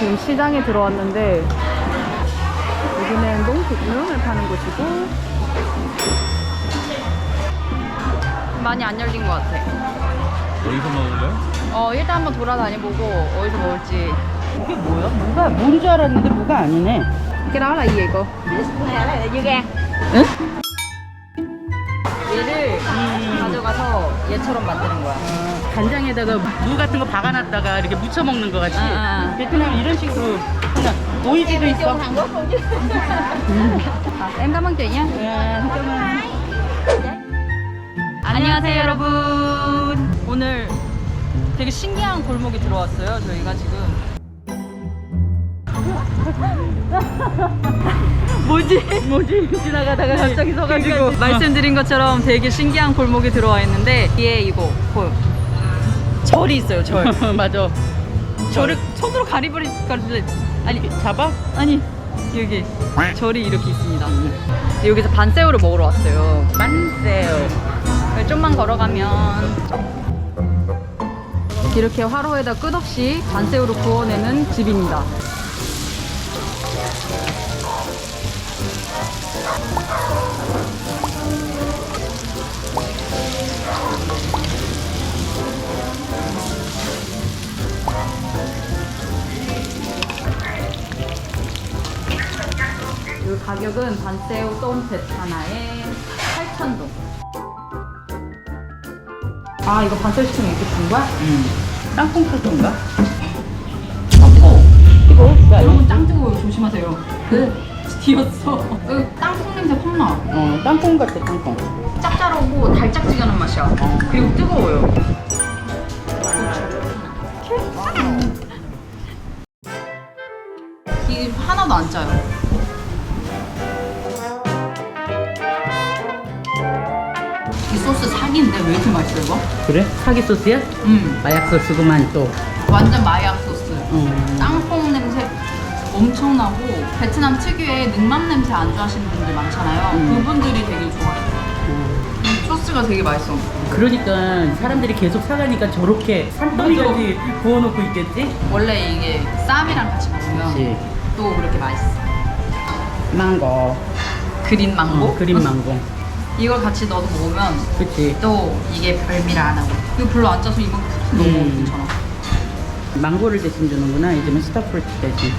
지금 시장에 들어왔는데 여기는 농축용을 파는 곳이고 많이 안 열린 것 같아. 어디서 먹을래? 어 일단 한번 돌아다녀보고 어디서 먹을지. 이게 뭐야? 뭐가 뭔 줄 알았는데 뭐가 아니네. cái đó là gì vậy cô? 응? 얘처럼 만드는 거야. 간장에다가 무 같은 거 박아놨다가 이렇게 무쳐 먹는 거 같이. 아, 아. 베트남 이런 식으로 하나 오이지도 있어. 아, em cảm ơn chị nhé. 안녕하세요 여러분. 오늘 되게 신기한 골목에 들어왔어요. 저희가 지금. 뭐지? 뭐지? 지나가다가 갑자기 서가지고. 그러니까 말씀드린 것처럼 되게 신기한 골목에 들어와 있는데 뒤에 이거 보여. 절이 있어요. 절. 맞아. 절을 손으로 가리버리 가리 아니 잡아? 아니 여기 절이 이렇게 있습니다. 여기서 반새우를 먹으러 왔어요. 만세요. 좀만 걸어가면 이렇게 화로에다 끝없이 반새우를 구워내는 집입니다. 가격은 반새우 똠팻 하나에 8,000동. 아 이거 반새우 시키면 이렇게 준 거야? 응. 땅콩 소스인가? 어. 이거? 야, 여러분 땅 뜨거워요 조심하세요. 그 뒤였어. 여기 땅콩 냄새 확 나. 어, 땅콩 같아, 땅콩. 짭짤하고 달짝지근한 맛이야. 그리고 뜨거워요. 이게 하나도 안 짜요. 이 소스 사기인데 왜 이렇게 맛있어 이거? 그래? 사기 소스야? 음, 마약 소스구만 또. 완전 마약 소스. 음. 땅콩 냄새 엄청나고 베트남 특유의 능맘 냄새 안 좋아하시는 분들 많잖아요. 음. 그분들이 되게 좋아해요. 음. 이 소스가 되게 맛있어. 그러니까 사람들이 계속 사가니까 저렇게 산더미까지 구워놓고 있겠지? 원래 이게 쌈이랑 같이 먹으면 그렇지. 또 그렇게 맛있어. 망고. 그린 망고? 어, 그린 망고. 이걸 같이 넣어서 먹으면 그치. 또 이게 별미라 안 하고. 이거 별로 안 짜서 이거 너무 음. 괜찮아. 망고를 대신 주는구나. 요즘은 스타프루트 대신.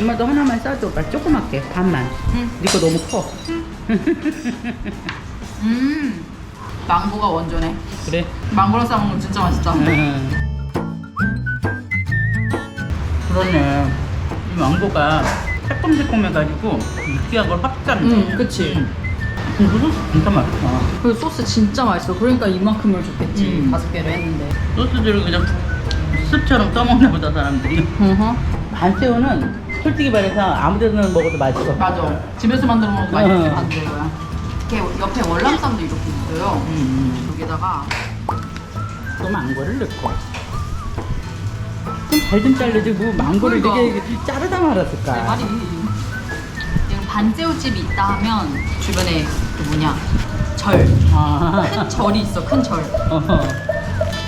엄마도 하나만 싸줘. 봐. 조그맣게. 반만. 응. 니거 너무 커. 음. 망고가 원조네. 그래. 망고랑 싸먹는 거 진짜 맛있다. 응. 그러네. 이 망고가 새콤새콤해가지고 느끼한 걸확 잡네. 응, 그치. 응. 이거도 진짜 맛있다. 그 소스 진짜 맛있어. 그러니까 이만큼을 줬겠지. 음. 다섯 개를 했는데. 소스들을 그냥 습처럼 떠먹나 보다 사람들이. 어허. 반새우는 솔직히 말해서 아무 데나 먹어도 맛있어. 맞아. 집에서 만들어 먹어도 맛있게 응. 만드는 거야. 이렇게 옆에 월남쌈도 이렇게 있어요. 음, 여기다가 음. 또 망고를 넣고. 좀 잘좀 자르지 뭐 망고를 그러니까. 이렇게 자르다 말았을까. 내 말이 여기 반새우집이 있다 하면 주변에 그 뭐냐 절. 아. 큰 절이 있어. 큰 절. 어허.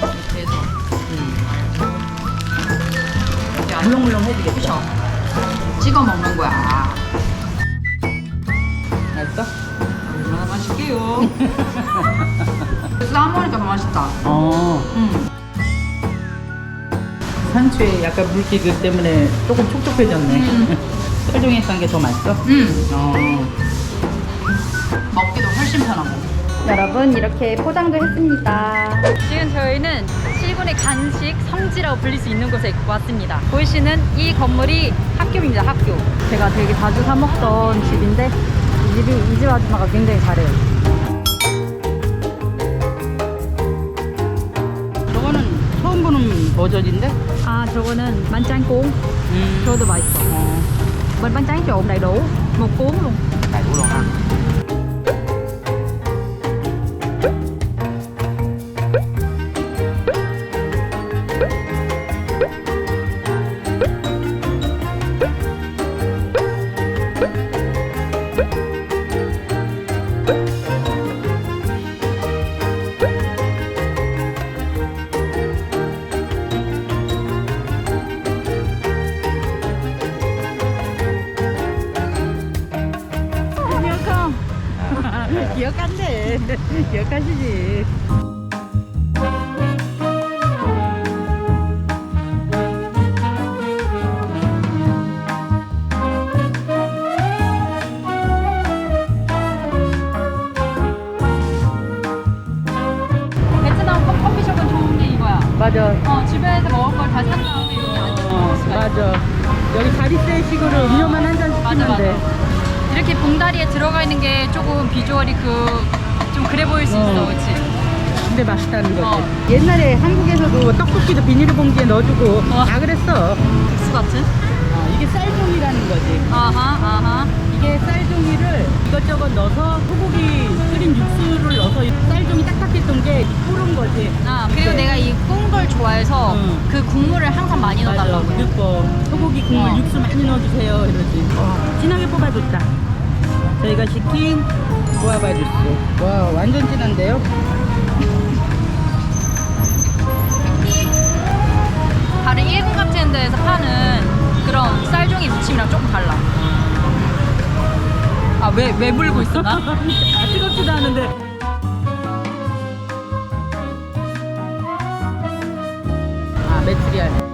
이렇게 해서 이렇게 안에 물렁물렁 해주겠다. 부셔. 찍어 먹는 거야. 맛있어? 얼마나 맛있게요. 싸 먹으니까 더 맛있다. 어. 음. 산초에 약간 물기 그 때문에 조금 촉촉해졌네. 음. 싼게더 맛있어? 음. 어. 먹기도 훨씬 편하고. 여러분 이렇게 포장도 했습니다. 지금 저희는 실군의 간식 성지라고 불릴 수 있는 곳에 왔습니다. 보이시는 이 건물이 학교입니다. 학교. 제가 되게 자주 사 먹던 집인데 이 집이 이 집 아줌마가 굉장히 잘해요. 저거는 처음 보는 버전인데? 아 저거는 만짱콩. 음. 저도 맛있어. 어. bên bánh tráng trộn đầy đủ một cuốn luôn. Đầy đủ luôn ha. 기억하시지. 베트남 커- 커피숍은 좋은 게 이거야. 맞아. 어, 집에서 먹을 걸 다 산 다음에 여기 앉아서 어, 먹을 수가 있어. 맞아. 여기 자리세식으로 음료만 한 잔 맞아, 시키면 맞아. 돼. 이렇게 봉다리에 들어가 있는 게 조금 비주얼이 그 좀 그래 보일 수 있어, 어. 그렇지? 근데 맛있다는 거지. 어. 옛날에 한국에서도 떡볶이도 비닐봉지에 넣어주고 어. 다 그랬어. 국수 같은? 어, 이게 쌀종이라는 거지. 아하, 아하. 이게 쌀종이를 이것저것 넣어서 소고기 끓인 육수를 넣어서 이 쌀종이 딱딱했던 게 뿌른 거지. 아 그리고 네. 내가 이 구운 걸 좋아해서 응. 그 국물을 항상 많이 맞아. 넣어달라고 해. 그거 소고기 국물 어. 육수 많이 넣어주세요. 이러지. 진하게 뽑아줬다. 저희가 시킨 구아바 주스. 와 완전 진한데요? 다른 일본 같은 데에서 파는 그런 쌀종이 무침이랑 조금 달라. 아왜왜 물고 있어 나? 아 뜨겁지도 않은데. 아 메추리알.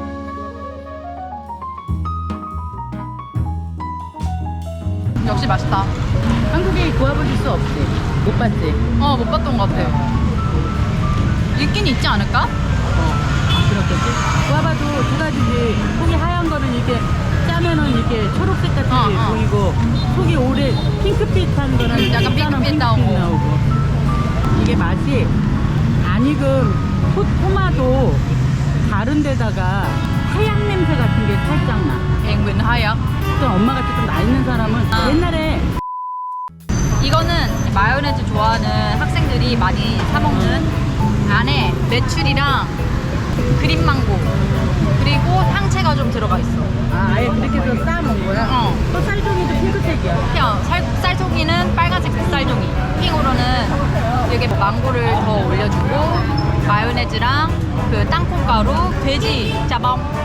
역시 맛있다. 한국에 구아바 주스 없지? 못 봤지? 어 못 봤던 것 같아. 있긴 있지 않을까? 아, 그렇겠지? 구아바도 두 가지지. 속이 하얀 거는 이렇게 짜면은 이렇게 초록색 같이 어, 어. 보이고 속이 오래 핑크빛한 거는 음, 약간 진짜는 핑크빛 나오고. 이게 맛이 안 익은 토, 토마토 다른 데다가 하얀 냄새 같은 게 살짝 나. 앵근 하약. 또 엄마같이 좀 나 있는 사람은 아. 옛날에 마요네즈 좋아하는 학생들이 많이 사 먹는 안에 메추리랑 그린 망고 그리고 향채가 좀 들어가 있어. 아, 아예 그렇게 해서 싸먹은 거야? 어. 또 쌀종이도 핑크색이야. 그냥 살, 쌀종이는 빨간색 쌀종이 핑으로는 여기 망고를 더 올려주고 마요네즈랑 그 땅콩가루 돼지 짜방